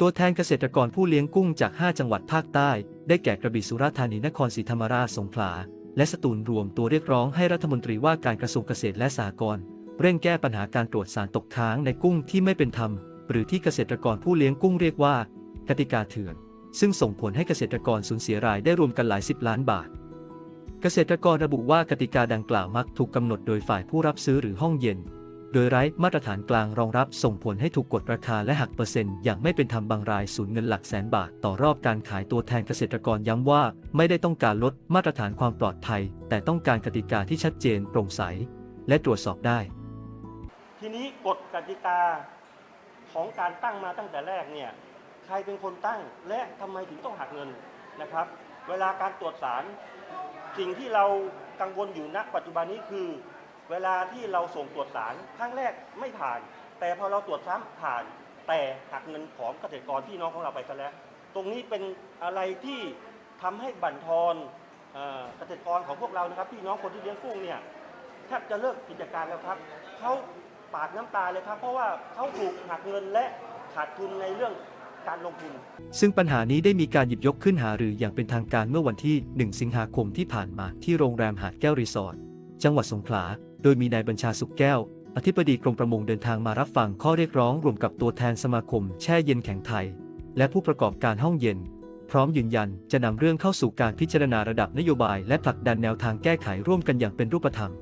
ตัวแทนเกษตรกรผู้เลี้ยงกุ้งจาก 5 จังหวัดภาคใต้ ได้แก่กระบี่สุราษฎร์ธานีนครศรีธรรมราชสงขลา และสตูลรวมตัวเรียกร้องให้รัฐมนตรีว่าการกระทรวงเกษตรและสหกรณ์เร่งแก้ปัญหาการตรวจสารตกค้างในกุ้งที่ไม่เป็นธรรม หรือที่เกษตรกรผู้เลี้ยงกุ้งเรียกว่า กติกาเถื่อน ซึ่งส่งผลให้เกษตรกรสูญเสียรายได้รวมกันหลายสิบล้านบาท เกษตรกรระบุว่ากติกาดังกล่าวมักถูกกำหนดโดยฝ่ายผู้รับซื้อหรือห้องเย็น โดยไร้มาตรฐานกลางรองรับส่งผลให้ถูกกดราคาและหักเปอร์เซ็นต์อย่างไม่เป็นธรรมบางรายสูญเงินหลักแสนบาทต่อรอบการขายตัวแทนเกษตรกรย้ำว่า ไม่ได้ต้องการลดมาตรฐานความปลอดภัย แต่ต้องการกติกาที่ชัดเจนโปร่งใส และตรวจสอบได้ ทีนี้กฎกติกาของการตั้งมาตั้งแต่แรกเนี่ยใครเป็นคนตั้งและทำไมถึงต้องหักเงินนะครับ เวลาการตรวจสาร สิ่งที่เรากังวลอยู่ณปัจจุบันนี้คือ เวลาที่เราส่งตรวจสารครั้งแรกไม่ผ่าน แต่พอเราตรวจซ้ำผ่าน แต่หักเงินของเกษตรกรพี่น้องของเราไปซะแล้ว ตรงนี้เป็นอะไรที่ทำให้บั่นทอนเกษตรกรของพวกเรานะครับ พี่น้องคนที่เลี้ยงกุ้งเนี่ยแทบจะเลิกกิจการแล้วครับเขาปาดน้ำตาเลยครับ เพราะว่าเขาถูกหักเงินและขาดทุนในเรื่องการลงทุน ซึ่งปัญหานี้ได้มีการหยิบยกขึ้นหารืออย่างเป็นทางการเมื่อวันที่ 1 สิงหาคมที่ผ่านมาที่โรงแรมหาดแก้วรีสอร์ทจังหวัดสงขลา โดยมีนายบัญชาสุขแก้ว อธิบดีกรมประมงเดินทางมารับฟังข้อเรียกร้องรวมกับตัวแทนสมาคมแช่เย็นแข็งไทย และผู้ประกอบการห้องเย็น พร้อมยืนยันจะนำเรื่องเข้าสู่การพิจารณาระดับนโยบายและผลักดันแนวทางแก้ไขร่วมกันอย่างเป็นรูปธรรม